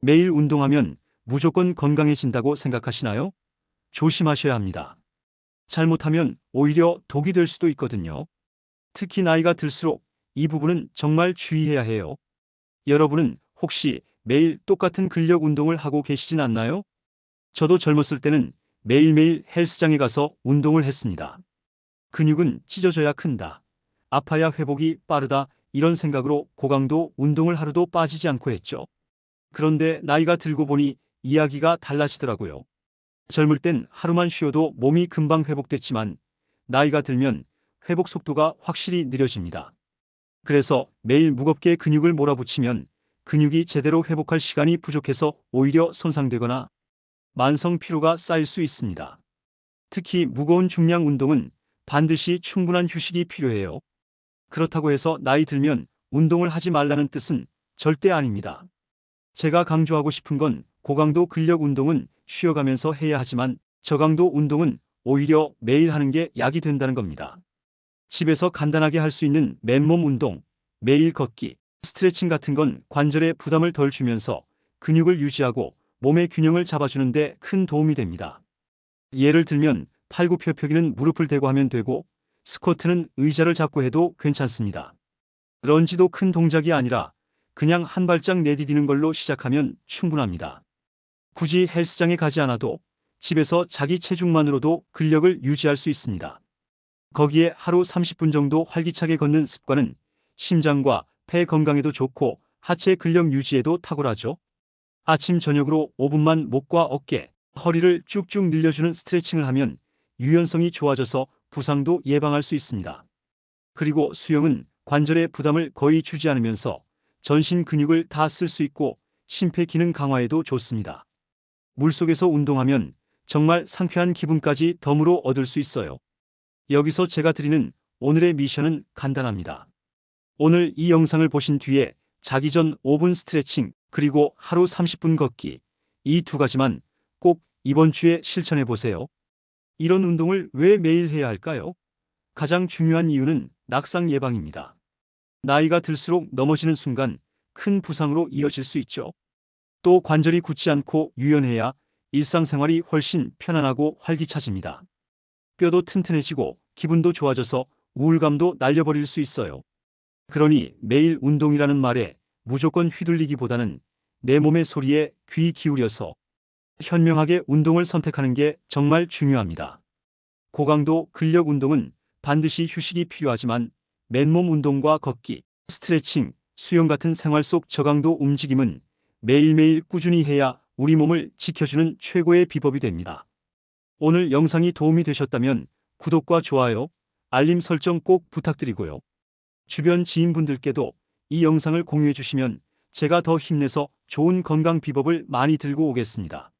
매일 운동하면 무조건 건강해진다고 생각하시나요? 조심하셔야 합니다. 잘못하면 오히려 독이 될 수도 있거든요. 특히 나이가 들수록 이 부분은 정말 주의해야 해요. 여러분은 혹시 매일 똑같은 근력 운동을 하고 계시진 않나요? 저도 젊었을 때는 매일매일 헬스장에 가서 운동을 했습니다. 근육은 찢어져야 큰다. 아파야 회복이 빠르다. 이런 생각으로 고강도 운동을 하루도 빠지지 않고 했죠. 그런데 나이가 들고 보니 이야기가 달라지더라고요. 젊을 땐 하루만 쉬어도 몸이 금방 회복됐지만 나이가 들면 회복 속도가 확실히 느려집니다. 그래서 매일 무겁게 근육을 몰아붙이면 근육이 제대로 회복할 시간이 부족해서 오히려 손상되거나 만성 피로가 쌓일 수 있습니다. 특히 무거운 중량 운동은 반드시 충분한 휴식이 필요해요. 그렇다고 해서 나이 들면 운동을 하지 말라는 뜻은 절대 아닙니다. 제가 강조하고 싶은 건 고강도 근력 운동은 쉬어가면서 해야 하지만 저강도 운동은 오히려 매일 하는 게 약이 된다는 겁니다. 집에서 간단하게 할 수 있는 맨몸 운동, 매일 걷기, 스트레칭 같은 건 관절에 부담을 덜 주면서 근육을 유지하고 몸의 균형을 잡아주는데 큰 도움이 됩니다. 예를 들면 팔굽혀펴기는 무릎을 대고 하면 되고 스쿼트는 의자를 잡고 해도 괜찮습니다. 런지도 큰 동작이 아니라 그냥 한 발짝 내디디는 걸로 시작하면 충분합니다. 굳이 헬스장에 가지 않아도 집에서 자기 체중만으로도 근력을 유지할 수 있습니다. 거기에 하루 30분 정도 활기차게 걷는 습관은 심장과 폐 건강에도 좋고 하체 근력 유지에도 탁월하죠. 아침 저녁으로 5분만 목과 어깨, 허리를 쭉쭉 늘려주는 스트레칭을 하면 유연성이 좋아져서 부상도 예방할 수 있습니다. 그리고 수영은 관절의 부담을 거의 주지 않으면서 전신 근육을 다 쓸 수 있고 심폐 기능 강화에도 좋습니다. 물속에서 운동하면 정말 상쾌한 기분까지 덤으로 얻을 수 있어요. 여기서 제가 드리는 오늘의 미션은 간단합니다. 오늘 이 영상을 보신 뒤에 자기 전 5분 스트레칭 그리고 하루 30분 걷기 이 두 가지만 꼭 이번 주에 실천해 보세요. 이런 운동을 왜 매일 해야 할까요? 가장 중요한 이유는 낙상 예방입니다. 나이가 들수록 넘어지는 순간 큰 부상으로 이어질 수 있죠. 또 관절이 굳지 않고 유연해야 일상생활이 훨씬 편안하고 활기차집니다. 뼈도 튼튼해지고 기분도 좋아져서 우울감도 날려버릴 수 있어요. 그러니 매일 운동이라는 말에 무조건 휘둘리기보다는 내 몸의 소리에 귀 기울여서 현명하게 운동을 선택하는 게 정말 중요합니다. 고강도 근력 운동은 반드시 휴식이 필요하지만 맨몸 운동과 걷기, 스트레칭, 수영 같은 생활 속 저강도 움직임은 매일매일 꾸준히 해야 우리 몸을 지켜주는 최고의 비법이 됩니다. 오늘 영상이 도움이 되셨다면 구독과 좋아요, 알림 설정 꼭 부탁드리고요. 주변 지인분들께도 이 영상을 공유해 주시면 제가 더 힘내서 좋은 건강 비법을 많이 들고 오겠습니다.